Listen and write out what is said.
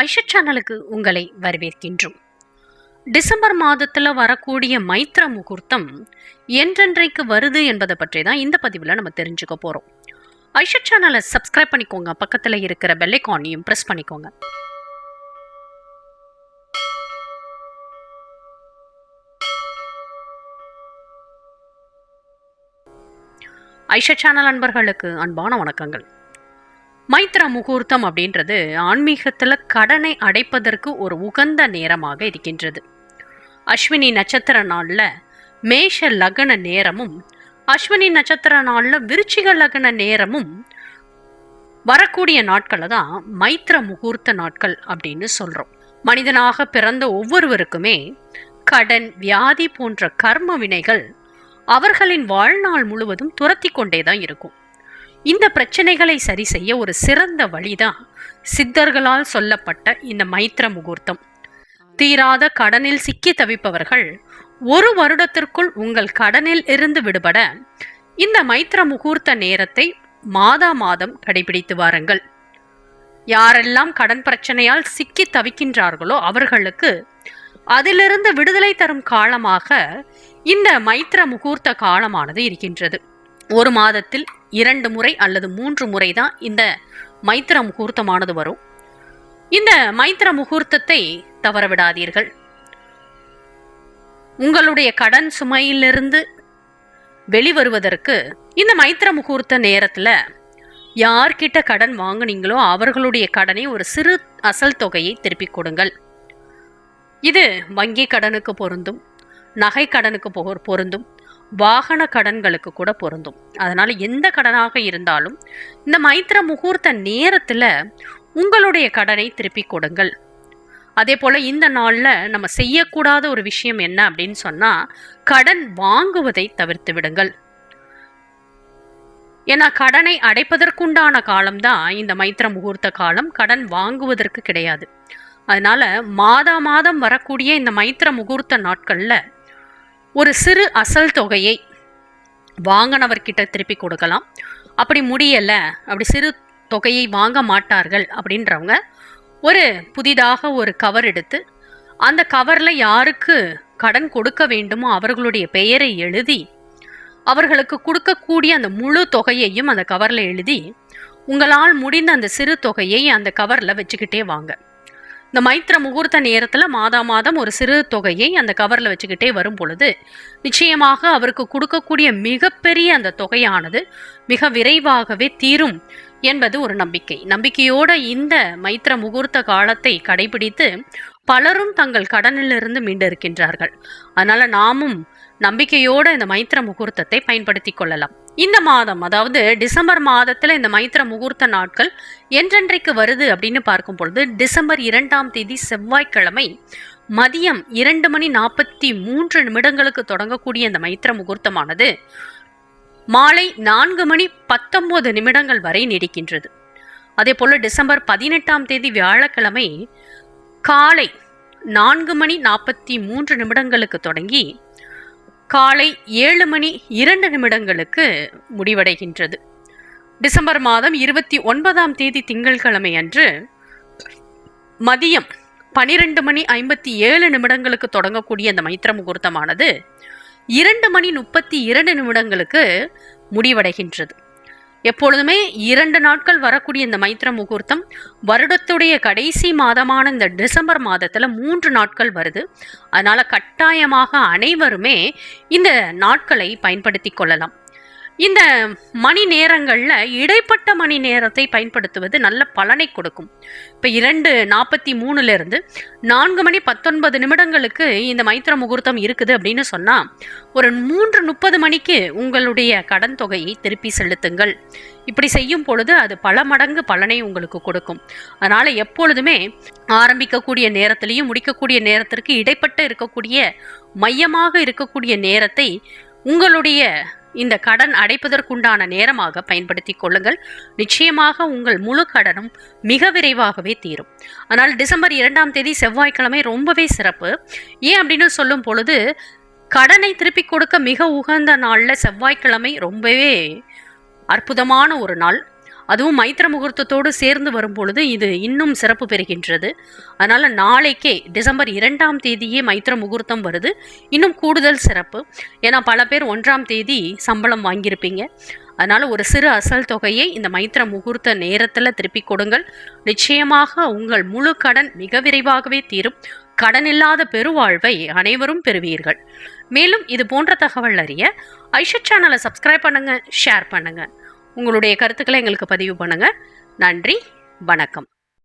ஐஷா சேனலுக்கு உங்களை வரவேற்கின்றோம். டிசம்பர் மாதத்தில் வரக்கூடிய மைத்ர முகூர்த்தம் என்றென்றைக்கு வருது என்பதை பற்றி தான் இந்த பதிவில் நம்ம தெரிஞ்சுக்க போகிறோம் ஐஷா சேனலை சப்ஸ்கிரைப் பண்ணிக்கோங்க. பக்கத்தில் இருக்கிற பெல்லைக்கானையும் ப்ரெஸ் பண்ணிக்கோங்க. ஐஷா சேனல் அன்பர்களுக்கு அன்பான வணக்கங்கள். மைத்ர முகூர்த்தம் அப்படின்றது ஆன்மீகத்தில் கடனை அடைப்பதற்கு ஒரு உகந்த நேரமாக இருக்கின்றது. அஸ்வினி நட்சத்திர நாளில் மேஷ லக்ன நேரமும் அஸ்வினி நட்சத்திர நாளில் விருச்சிக லக்ன நேரமும் வரக்கூடிய நாட்களை தான் மைத்ர முகூர்த்த நாட்கள் அப்படின்னு சொல்கிறோம் மனிதனாக பிறந்த ஒவ்வொருவருக்குமே கடன் வியாதி போன்ற கர்ம வினைகள் அவர்களின் வாழ்நாள் முழுவதும் துரத்தி கொண்டே தான் இருக்கும். இந்த பிரச்சனைகளை சரி செய்ய ஒரு சிறந்த வழிதான் சித்தர்களால் சொல்லப்பட்ட இந்த மைத்ர முகூர்த்தம். தீராத கடனில் சிக்கி தவிப்பவர்கள் ஒரு வருடத்திற்குள் உங்கள் கடனில் இருந்து விடுபட இந்த மைத்ர முகூர்த்த நேரத்தை மாதா மாதம் கடைபிடித்து வாருங்கள். யாரெல்லாம் கடன் பிரச்சனையால் சிக்கி தவிக்கின்றார்களோ அவர்களுக்கு அதிலிருந்து விடுதலை தரும் காலமாக இந்த மைத்ர முகூர்த்த காலமானது இருக்கின்றது. ஒரு மாதத்தில் இரண்டு முறை அல்லது மூன்று முறை தான் இந்த மைத்ர முகூர்த்தமானது வரும். இந்த மைத்ர முகூர்த்தத்தை தவறவிடாதீர்கள். உங்களுடைய கடன் சுமையிலிருந்து வெளிவருவதற்கு இந்த மைத்ர முகூர்த்த நேரத்தில் யார்கிட்ட கடன் வாங்குனீங்களோ அவர்களுடைய கடனை ஒரு சிறு அசல் தொகையை திருப்பிக் கொடுங்கள். இது வங்கி கடனுக்கு பொருந்தும் நகை கடனுக்கு பொ பொருந்தும். வாகன கடன்களுக்கு கூட பொருந்தும். அதனால் எந்த கடனாக இருந்தாலும் இந்த மைத்திர முகூர்த்த நேரத்தில் உங்களுடைய கடனை திருப்பி கொடுங்கள். அதே போல் இந்த நாளில் நம்ம செய்யக்கூடாத ஒரு விஷயம் என்ன அப்படின்னு சொன்னால் கடன் வாங்குவதை தவிர்த்து விடுங்கள். ஏன்னா கடனை அடைப்பதற்குண்டான காலம்தான் இந்த மைத்திர முகூர்த்த காலம். கடன் வாங்குவதற்கு கிடையாது. அதனால மாதா மாதம் வரக்கூடிய இந்த மைத்திர முகூர்த்த நாட்களில் ஒரு சிறு அசல் தொகையை வாங்கினவர்கிட்ட திருப்பி கொடுக்கலாம். அப்படி முடியலை அப்படி சிறு தொகையை வாங்க மாட்டார்கள் அப்படின்றவங்க ஒரு புதிதாக ஒரு கவர் எடுத்து அந்த கவரில் யாருக்கு கடன் கொடுக்க வேண்டுமோ அவர்களுடைய பெயரை எழுதி அவர்களுக்கு கொடுக்கக்கூடிய அந்த முழு தொகையையும் அந்த கவரில் எழுதி உங்களால் முடிந்த அந்த சிறு தொகையை அந்த கவரில் வச்சுக்கிட்டே வாங்க. இந்த மைத்திர முகூர்த்த நேரத்தில் மாதா மாதம் ஒரு சிறு தொகையை அந்த கவரில் வச்சுக்கிட்டே வரும் பொழுது நிச்சயமாக அவருக்கு கொடுக்கக்கூடிய மிகப்பெரிய அந்த தொகையானது மிக விரைவாகவே தீரும் என்பது ஒரு நம்பிக்கை. நம்பிக்கையோட இந்த மைத்திர முகூர்த்த காலத்தை கடைபிடித்து பலரும் தங்கள் கடனிலிருந்து மீண்டிருக்கின்றார்கள். அதனால நாமும் நம்பிக்கையோடு இந்த மைத்திர முகூர்த்தத்தை பயன்படுத்தி கொள்ளலாம். இந்த மாதம் அதாவது டிசம்பர் மாதத்தில் இந்த மைத்திர முகூர்த்த நாட்கள் என்றென்றைக்கு வருது அப்படின்னு பார்க்கும் பொழுது டிசம்பர் இரண்டாம் தேதி செவ்வாய்க்கிழமை மதியம் இரண்டு மணி நாற்பத்தி மூன்று நிமிடங்களுக்கு தொடங்கக்கூடிய இந்த மைத்திர முகூர்த்தமானது மாலை நான்கு மணி பத்தொன்பது நிமிடங்கள் வரை நீடிக்கின்றது. அதே போல் டிசம்பர் பதினெட்டாம் தேதி வியாழக்கிழமை காலை நான்கு மணி நாற்பத்தி மூன்று நிமிடங்களுக்கு தொடங்கி காலை ஏழு மணி இரண்டு நிமிடங்களுக்கு முடிவடைகின்றது. டிசம்பர் மாதம் இருபத்தி ஒன்பதாம் தேதி திங்கட்கிழமை அன்று மதியம் பனிரெண்டு மணி ஐம்பத்தி ஏழு நிமிடங்களுக்கு தொடங்கக்கூடிய அந்த மைத்திர முகூர்த்தமானது இரண்டு மணி முப்பத்தி இரண்டு நிமிடங்களுக்கு முடிவடைகின்றது. எப்பொழுதுமே இரண்டு நாட்கள் வரக்கூடிய இந்த மைத்திர முகூர்த்தம் வருடத்துடைய கடைசி மாதமான இந்த டிசம்பர் மாதத்தில் மூன்று நாட்கள் வருது. அதனால் கட்டாயமாக அனைவருமே இந்த நாட்களை பயன்படுத்தி கொள்ளலாம். இந்த மணி நேரங்களில் இடைப்பட்ட மணி நேரத்தை பயன்படுத்துவது நல்ல பலனை கொடுக்கும். இப்போ இரண்டு நாற்பத்தி மூணுலேருந்து நான்கு மணி பத்தொன்பது நிமிடங்களுக்கு இந்த மைத்திர முகூர்த்தம் இருக்குது அப்படின்னு சொன்னால் ஒரு மூன்று முப்பது மணிக்கு உங்களுடைய கடன் தொகையை திருப்பி செலுத்துங்கள். இப்படி செய்யும் பொழுது அது பல மடங்கு பலனை உங்களுக்கு கொடுக்கும். அதனால் எப்பொழுதுமே ஆரம்பிக்கக்கூடிய நேரத்திலையும் முடிக்கக்கூடிய நேரத்திற்கு இடைப்பட்டு இருக்கக்கூடிய மையமாக இருக்கக்கூடிய நேரத்தை உங்களுடைய இந்த கடன் அடைப்பதற்குண்டான நேரமாக பயன்படுத்தி கொள்ளுங்கள். நிச்சயமாக உங்கள் முழு கடனும் மிக விரைவாகவே தீரும். ஆனால் டிசம்பர் இரண்டாம் தேதி செவ்வாய்க்கிழமை ரொம்பவே சிறப்பு. ஏன் அப்படின்னு சொல்லும் பொழுது கடனை திருப்பி கொடுக்க மிக உகந்த நாளில் செவ்வாய்க்கிழமை ரொம்பவே அற்புதமான ஒரு நாள். அதுவும் மைத்திர முகூர்த்தத்தோடு சேர்ந்து வரும்பொழுது இது இன்னும் சிறப்பு பெறுகின்றது. அதனால் நாளைக்கே டிசம்பர் இரண்டாம் தேதியே மைத்திர முகூர்த்தம் வருது. இன்னும் கூடுதல் சிறப்பு. ஏன்னா பல பேர் ஒன்றாம் தேதி சம்பளம் வாங்கியிருப்பீங்க. அதனால் ஒரு சிறு அசல் தொகையை இந்த மைத்திர முகூர்த்த நேரத்தில் திருப்பி கொடுங்கள். நிச்சயமாக உங்கள் முழு கடன் மிக விரைவாகவே தீரும். கடன் இல்லாத பெருவாழ்வை அனைவரும் பெறுவீர்கள். மேலும் இது போன்ற தகவல் அறிய ஐஷத் சேனலை சப்ஸ்கிரைப் பண்ணுங்கள் ஷேர் பண்ணுங்கள் உங்களுடைய கருத்துக்களை எங்களுக்கு பதிவு பண்ணுங்கள் நன்றி வணக்கம்.